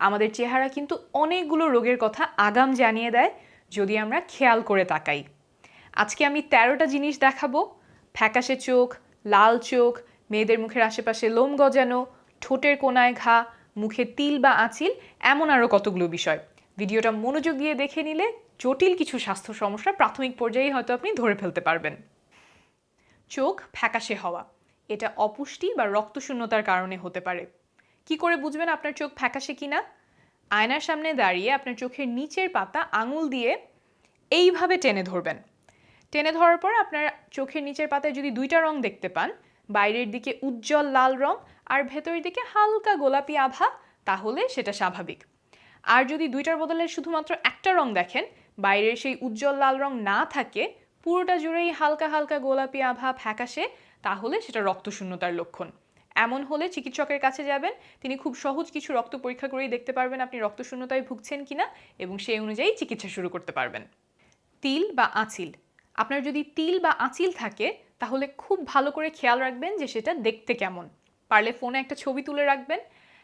আমাদের চেহারা কিন্তু অনেকগুলো রোগের কথা আগাম জানিয়ে দেয় যদি আমরা খেয়াল করে তাকাই। আজকে আমি তেরোটা জিনিস দেখাবো। ফ্যাকাশে চোখ, লাল চোখ, মেয়েদের মুখের আশেপাশে লোম গজানো, ঠোঁটের কোনায় ঘা, মুখে তিল বা আঁচিল, এমন আরও কতগুলো বিষয়। ভিডিওটা মনোযোগ দিয়ে দেখে নিলে জটিল কিছু স্বাস্থ্য সমস্যা প্রাথমিক পর্যায়ে হয়তো আপনি ধরে ফেলতে পারবেন। চোখ ফ্যাকাশে হওয়া, এটা অপুষ্টি বা রক্তশূন্যতার কারণে হতে পারে। কি করে বুঝবেন আপনার চোখ ফ্যাকাশে কিনা? আয়নার সামনে দাঁড়িয়ে আপনার চোখের নিচের পাতা আঙুল দিয়ে এইভাবে টেনে ধরবেন। টেনে ধরার পর আপনার চোখের নিচের পাতায় যদি দুইটা রং দেখতে পান, বাইরের দিকে উজ্জ্বল লাল রং আর ভেতরের দিকে হালকা গোলাপি আভা, তাহলে সেটা স্বাভাবিক। আর যদি দুইটার বদলে শুধুমাত্র একটা রং দেখেন, বাইরের সেই উজ্জ্বল লাল রং না থাকে, পুরোটা জুড়েই হালকা হালকা গোলাপি আভা ফ্যাকাশে, তাহলে সেটা রক্তশূন্যতার লক্ষণ। এমন হলে চিকিৎসকের কাছে যাবেন। তিনি খুব সহজ কিছু রক্ত পরীক্ষা করেই দেখতে পারবেন আপনি রক্তশূন্যতায় ভুগছেন কিনা এবং সেই অনুযায়ী চিকিৎসা শুরু করতে পারবেন। তিল বা আঁচিল। আপনার যদি তিল বা আঁচিল থাকে, তাহলে খুব ভালো করে খেয়াল রাখবেন যে সেটা দেখতে কেমন। পারলে ফোনে একটা ছবি তুলে রাখবেন।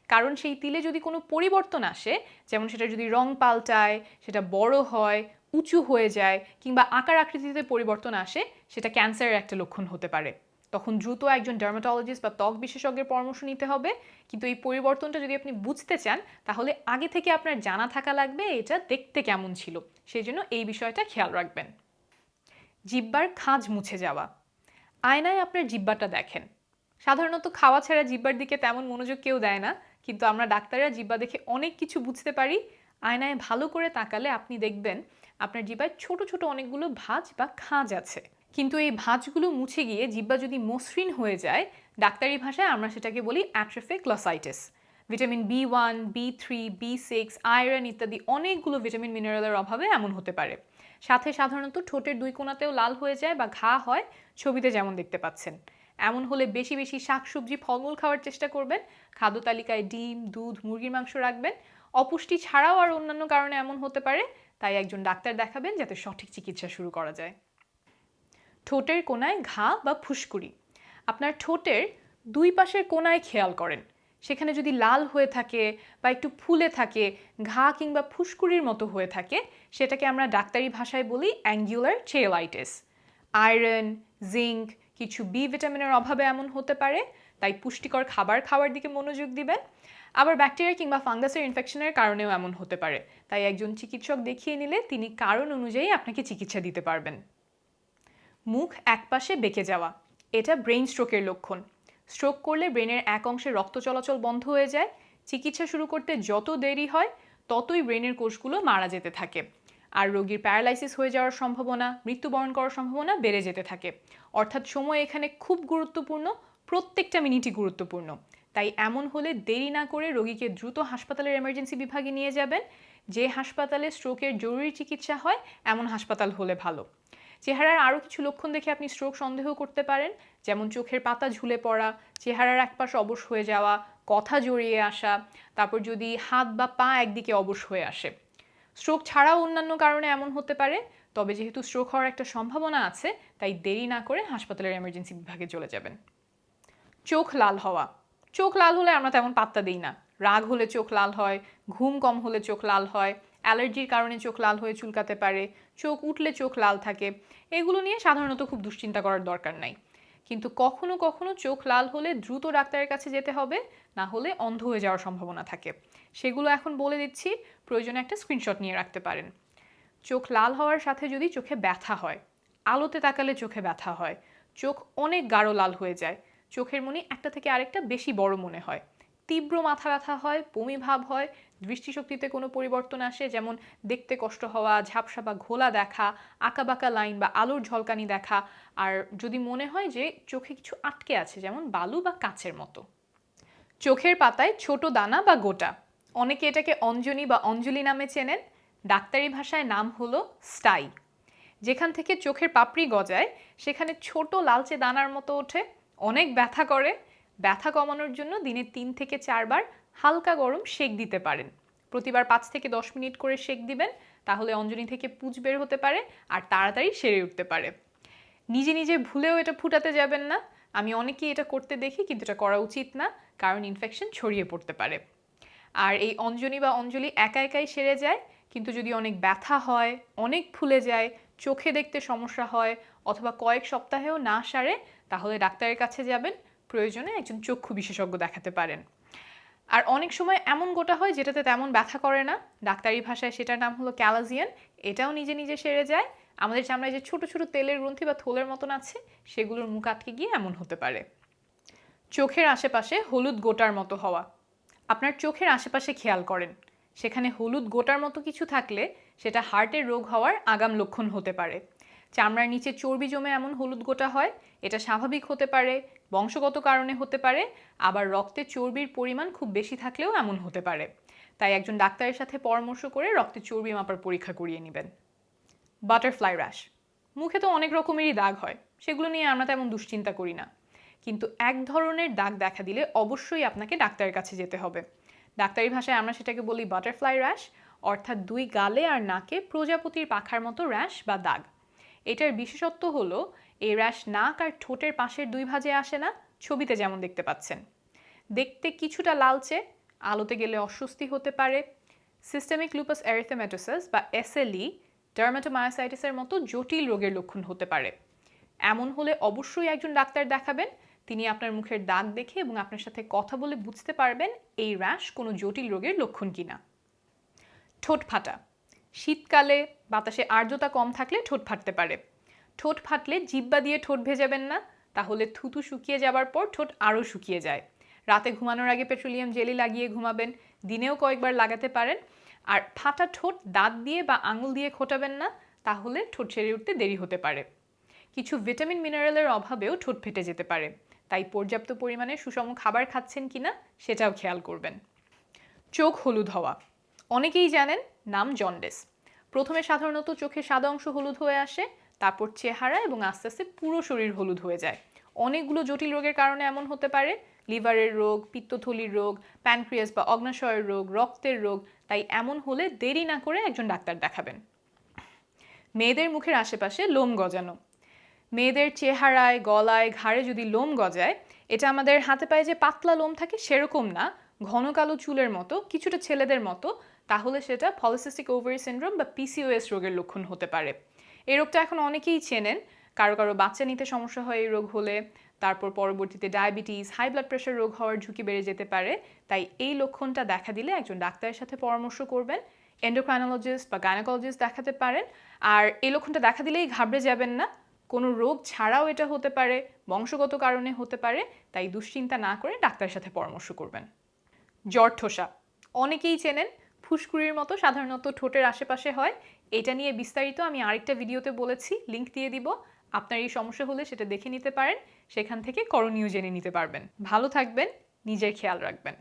কারণ সেই তিলে যদি কোনো পরিবর্তন আসে, যেমন সেটা যদি রং পাল্টায়, সেটা বড় হয়, উঁচু হয়ে যায়, কিংবা আকার আকৃতিতে পরিবর্তন আসে, সেটা ক্যান্সারের একটা লক্ষণ হতে পারে। তখন দ্রুত একজন ডার্মাটোলজিস্ট বা ত্বক বিশেষজ্ঞের পরামর্শ নিতে হবে। কিন্তু এই পরিবর্তনটা যদি আপনি বুঝতে চান, তাহলে আগে থেকে আপনার জানা থাকা লাগবে এটা দেখতে কেমন ছিল। সেই জন্য এই বিষয়টা খেয়াল রাখবেন। জিব্বার খাঁজ মুছে যাওয়া। আয়নায় আপনার জিব্বাটা দেখেন। সাধারণত খাওয়া ছাড়া জিব্বার দিকে তেমন মনোযোগ কেউ দেয় না, কিন্তু আমরা ডাক্তাররা জিব্বা দেখে অনেক কিছু বুঝতে পারি। আয়নায় ভালো করে তাকালে আপনি দেখবেন আপনার জিব্বায় ছোট ছোট অনেকগুলো ভাঁজ বা খাঁজ আছে। কিন্তু এই ভাঁজগুলো মুছে গিয়ে জিব্বা যদি মসৃণ হয়ে যায়, ডাক্তারি ভাষায় আমরা সেটাকে বলি atrophic glossitis vitamin B one B three B six iron ইত্যাদি অনেকগুলো ভিটামিন মিনারেলের অভাবে এমন হতে পারে। সাথে সাধারণত ঠোঁটের দুই কোণাতেও লাল হয়ে যায় বা ঘা হয়, ছবিতে যেমন দেখতে পাচ্ছেন। এমন হলে বেশি বেশি শাকসবজি, ফলমূল খাওয়ার চেষ্টা করবেন, খাদ্য তালিকায় ডিম, দুধ, মুরগির মাংস রাখবেন। অপুষ্টি ছাড়াও আর অন্যান্য কারণে এমন হতে পারে, তাই একজন ডাক্তার দেখাবেন যাতে সঠিক চিকিৎসা শুরু করা যায়। ঠোঁটের কোনায় ঘা বা ফুসকুড়ি। আপনার ঠোঁটের দুই পাশের কোনায় খেয়াল করেন। সেখানে যদি লাল হয়ে থাকে বা একটু ফুলে থাকে, ঘা কিংবা ফুসকুড়ির মতো হয়ে থাকে, সেটাকে আমরা ডাক্তারি ভাষায় বলি অ্যাঙ্গুলার চেলাইটিস আয়রন, জিঙ্ক, কিছু বি ভিটামিনের অভাবে এমন হতে পারে, তাই পুষ্টিকর খাবার খাওয়ার দিকে মনোযোগ দিবেন। আবার ব্যাকটেরিয়া কিংবা ফাঙ্গাসের ইনফেকশনের কারণেও এমন হতে পারে, তাই একজন চিকিৎসক দেখিয়ে নিলে তিনি কারণ অনুযায়ী আপনাকে চিকিৎসা দিতে পারবেন। মুখ একপাশে বেঁকে যাওয়া। এটা ব্রেইন স্ট্রোকের লক্ষণ। স্ট্রোক করলে ব্রেনের এক অংশে রক্ত চলাচল বন্ধ হয়ে যায়। চিকিৎসা শুরু করতে যত দেরি হয়, ততই ব্রেনের কোষগুলো মারা যেতে থাকে। আর রোগীর প্যারালাইসিস হয়ে যাওয়ার সম্ভাবনা, মৃত্যুবরণ করার সম্ভাবনা বেড়ে যেতে থাকে। অর্থাৎ সময় এখানে খুব গুরুত্বপূর্ণ, প্রত্যেকটা মিনিটই গুরুত্বপূর্ণ। তাই এমন হলে দেরি না করে রোগীকে দ্রুত হাসপাতালের এমার্জেন্সি বিভাগে নিয়ে যাবেন। যে হাসপাতালে স্ট্রোকের জরুরি চিকিৎসা হয়, এমন হাসপাতাল হলে ভালো। চেহারার আরও কিছু লক্ষণ দেখে আপনি স্ট্রোক সন্দেহ করতে পারেন। যেমন চোখের পাতা ঝুলে পড়া, চেহারার একপাশ অবশ হয়ে যাওয়া, কথা জড়িয়ে আসা, তারপর যদি হাত বা পা একদিকে অবশ হয়ে আসে। স্ট্রোক ছাড়াও অন্যান্য কারণে এমন হতে পারে, তবে যেহেতু স্ট্রোক হওয়ার একটা সম্ভাবনা আছে, তাই দেরি না করে হাসপাতালের এমার্জেন্সি বিভাগে চলে যাবেন। চোখ লাল হওয়া। চোখ লাল হলে আমরা তেমন পাত্তা দিই না। রাগ হলে চোখ লাল হয়, ঘুম কম হলে চোখ লাল হয় অ্যালার্জির কারণে চোখ লাল হয়ে চুলকাতে পারে, চোখ উঠলে চোখ লাল থাকে। এগুলো নিয়ে সাধারণত খুব দুশ্চিন্তা করার দরকার নাই। কিন্তু কখনো কখনো চোখ লাল হলে দ্রুত ডাক্তারের কাছে যেতে হবে, না হলে অন্ধ হয়ে যাওয়ার সম্ভাবনা থাকে। সেগুলো এখন বলে দিচ্ছি, প্রয়োজনে একটা স্ক্রিনশট নিয়ে রাখতে পারেন। চোখ লাল হওয়ার সাথে যদি চোখে ব্যথা হয়, আলোতে তাকালে চোখে ব্যথা হয়, চোখ অনেক গাঢ় লাল হয়ে যায়, চোখের মনি একটা থেকে আরেকটা বেশি বড় মনে হয়। তীব্র মাথা ব্যথা হয়, বমি ভাব হয় দৃষ্টিশক্তিতে কোনো পরিবর্তন আসে, যেমন দেখতে কষ্ট হওয়া, ঝাপসা বা ঘোলা দেখা, আঁকাবাঁকা লাইন বা আলোর ঝলকানি দেখা। আর যদি মনে হয় যে চোখে কিছু আটকে আছে, যেমন বালু বা কাচের মতো। চোখের পাতায় ছোট দানা বা গোটা। অনেকে এটাকে অঞ্জনি বা অঞ্জলি নামে চেনেন। ডাক্তারি ভাষায় নাম হলো স্টাই। যেখান থেকে চোখের পাপড়ি গজায়, সেখানে ছোট লালচে দানার মতো ওঠে। অনেক ব্যথা করে। ব্যথা কমানোর জন্য দিনে তিন থেকে চারবার হালকা গরম সেক দিতে পারেন। প্রতিবার পাঁচ থেকে দশ মিনিট করে সেক দিবেন, তাহলে অঞ্জনি থেকে পুজ বের হতে পারে আর তাড়াতাড়ি সেরে উঠতে পারে। নিজে নিজে ভুলেও এটা ফুটাতে যাবেন না। আমি অনেকেই এটা করতে দেখি, কিন্তু এটা করা উচিত না, কারণ ইনফেকশন ছড়িয়ে পড়তে পারে। আর এই অঞ্জনি বা অঞ্জলি একা একাই সেরে যায়, কিন্তু যদি অনেক ব্যথা হয়, অনেক ফুলে যায়, চোখে দেখতে সমস্যা হয়, অথবা কয়েক সপ্তাহেও না সারে, তাহলে ডাক্তারের কাছে যাবেন। প্রয়োজনে একজন চক্ষু বিশেষজ্ঞ দেখাতে পারেন। আর অনেক সময় এমন গোটা হয় যেটাতে তেমন ব্যথা করে না। ডাক্তারি ভাষায় সেটার নাম হলো ক্যালাজিয়ান। এটাও নিজে নিজে সেরে যায়। আমাদের চামড়ায় যে ছোট ছোট তেলের গ্রন্থি বা থোলের মতন আছে, সেগুলোর মুখ আটকে গিয়ে এমন হতে পারে। চোখের আশেপাশে হলুদ গোটার মতো হওয়া। আপনার চোখের আশেপাশে খেয়াল করেন। সেখানে হলুদ গোটার মতো কিছু থাকলে সেটা হার্টের রোগ হওয়ার আগাম লক্ষণ হতে পারে। চামড়ার নিচে চর্বি জমে এমন হলুদ গোটা হয়। এটা স্বাভাবিক হতে পারে। বংশগত কারণে হতে পারে, আবার রক্তে চর্বির পরিমাণ খুব বেশি থাকলেও এমন হতে পারে। তাই একজন ডাক্তারের সাথে পরামর্শ করে রক্তে চর্বি মাপার পরীক্ষা করিয়ে নেবেন। Butterfly rash. মুখে তো অনেক রকমেরই দাগ হয়, সেগুলো নিয়ে আমরা তেমন দুশ্চিন্তা করি না। কিন্তু এক ধরনের দাগ দেখা দিলে অবশ্যই আপনাকে ডাক্তারের কাছে যেতে হবে। ডাক্তারি ভাষায় আমরা সেটাকে বলি বাটারফ্লাই র্যাশ, অর্থাৎ দুই গালে আর নাকে প্রজাপতির পাখার মতো র্যাশ বা দাগ। এটার বিশেষত্ব হলো এই র্যাশ নাক আর ঠোঁটের পাশের দুই ভাজে আসে না, ছবিতে যেমন দেখতে পাচ্ছেন। দেখতে কিছুটা লালচে, আলোতে গেলে অস্বস্তি হতে পারে। সিস্টেমিক লুপাস এরিথেমেটোসিস বা এসএলই ডার্মাটোমায়োসাইটিসের মতো জটিল রোগের লক্ষণ হতে পারে। এমন হলে অবশ্যই একজন ডাক্তার দেখাবেন। তিনি আপনার মুখের দাগ দেখে এবং আপনার সাথে কথা বলে বুঝতে পারবেন এই র্যাশ কোনো জটিল রোগের লক্ষণ কিনা। ঠোঁট ফাটা। শীতকালে বাতাসে আর্দ্রতা কম থাকলে ঠোঁট ফাটতে পারে। ঠোঁট ফাটলে জিব্বা দিয়ে ঠোঁট ভেজাবেন না, তাহলে থুতু শুকিয়ে যাবার পর ঠোঁট আরও শুকিয়ে যায়। রাতে ঘুমানোর আগে পেট্রোলিয়াম জেলি লাগিয়ে ঘুমাবেন, দিনেও কয়েকবার লাগাতে পারেন। আর ফাটা ঠোঁট দাঁত দিয়ে বা আঙুল দিয়ে খোটাবেন না, তাহলে ঠোঁট সেরে উঠতে দেরি হতে পারে। কিছু ভিটামিন মিনারেলের অভাবেও ঠোঁট ফেটে যেতে পারে, তাই পর্যাপ্ত পরিমাণে সুষম খাবার খাচ্ছেন কিনা সেটাও খেয়াল করবেন। চোখ হলুদ হওয়া। অনেকেই জানেন নাম জন্ডিস। প্রথমে সাধারণত চোখের সাদা অংশ হলুদ হয়ে আসে তারপর চেহারা এবং আস্তে আস্তে পুরো শরীর হলুদ হয়ে যায়। অনেকগুলো জটিল রোগের কারণে এমন হতে পারে, লিভারের রোগ, পিত্তথলির রোগ, প্যানক্রিয়াস বা অগ্নাশয়ের রোগ, রক্তের রোগ, তাই এমন হলে দেরি না করে একজন ডাক্তার দেখাবেন। মেয়েদের মুখের আশেপাশে লোম গজানো। মেয়েদের চেহারায়, গলায়, ঘাড়ে যদি লোম গজায়, এটা আমাদের হাতে পায়ে যে পাতলা লোম থাকে সেরকম না, ঘন কালো চুলের মতো, কিছুটা ছেলেদের মতো, তাহলে সেটা পলিসিস্টিক ওভারি সিন্ড্রোম বা পিসিওএস রোগের লক্ষণ হতে পারে। এই রোগটা এখন অনেকেই চেনেন। কারও কারও বাচ্চা নিতে সমস্যা হয় এই রোগ হলে, তারপর পরবর্তীতে ডায়াবেটিস হাই ব্লাড প্রেশার রোগ হওয়ার ঝুঁকি বেড়ে যেতে পারে। তাই এই লক্ষণটা দেখা দিলে একজন ডাক্তারের সাথে পরামর্শ করবেন এন্ডোক্রাইনোলজিস্ট বা গাইনোকোলজিস্ট দেখাতে পারেন। আর এই লক্ষণটা দেখা দিলেই ঘাবড়ে যাবেন না। কোনো রোগ ছাড়াও এটা হতে পারে, বংশগত কারণে হতে পারে। তাই দুশ্চিন্তা না করে ডাক্তারের সাথে পরামর্শ করবেন। জ্বর, ঠোসা। অনেকেই চেনেন, ফুসকুড়ির মতো সাধারণত ঠোঁটের আশেপাশে হয়। এটা নিয়ে বিস্তারিত আমি আরেকটা ভিডিওতে বলেছি লিঙ্ক দিয়ে দিব। আপনার এই সমস্যা হলে সেটা দেখে নিতে পারেন, সেখান থেকে করণীয় জেনে নিতে পারবেন। ভালো থাকবেন, নিজের খেয়াল রাখবেন।